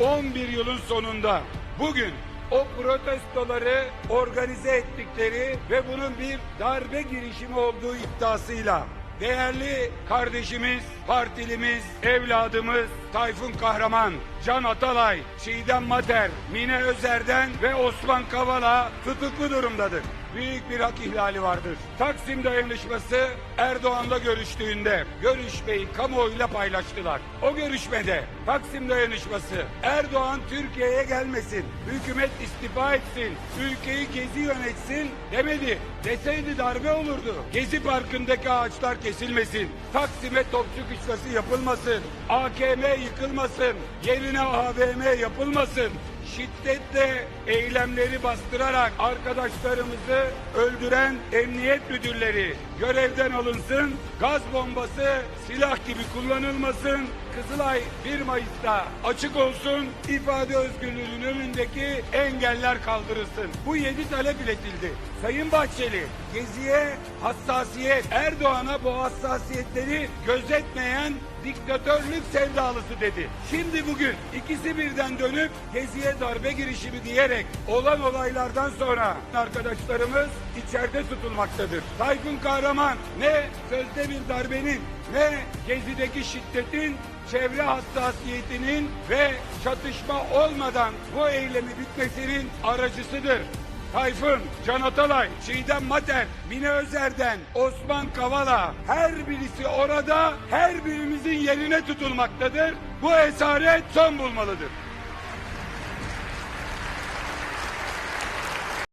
11 yılın sonunda bugün o protestoları organize ettikleri ve bunun bir darbe girişimi olduğu iddiasıyla değerli kardeşimiz, partilimiz, evladımız Tayfun Kahraman, Can Atalay, Çiğdem Mater, Mine Özer'den ve Osman Kavala tutuklu durumdadır. Büyük bir hak ihlali vardır. Taksim dayanışması Erdoğan'la görüştüğünde görüşmeyi kamuoyuyla paylaştılar. O görüşmede Taksim dayanışması Erdoğan Türkiye'ye gelmesin, hükümet istifa etsin, ülkeyi gezi yönetsin demedi. Deseydi darbe olurdu. Gezi Parkı'ndaki ağaçlar kesilmesin, Taksim'e topçu kışlası yapılmasın, AKM yıkılmasın, yerine AVM yapılmasın şiddetle eylemleri bastırarak arkadaşlarımızı öldüren emniyet müdürleri görevden alınsın, gaz bombası silah gibi kullanılmasın, Kızılay 1 Mayıs'ta açık olsun, ifade özgürlüğünün önündeki engeller kaldırılsın. Bu yedi talep iletildi. Sayın Bahçeli, Gezi'ye hassasiyet, Erdoğan'a bu hassasiyetleri gözetmeyen diktatörlük sevdalısı dedi. Şimdi bugün ikisi birden dönüp Gezi'ye darbe girişimi diyerek olan olaylardan sonra arkadaşlarımız içeride tutulmaktadır. Tayfun Kahraman ne sözde bir darbenin ne Gezi'deki şiddetin çevre hassasiyetinin ve çatışma olmadan bu eylemi bitmesinin aracısıdır. Tayfun, Can Atalay, Çiğdem Mater, Mine Özer'den, Osman Kavala her birisi orada her birimizin yerine tutulmaktadır. Bu esaret son bulmalıdır.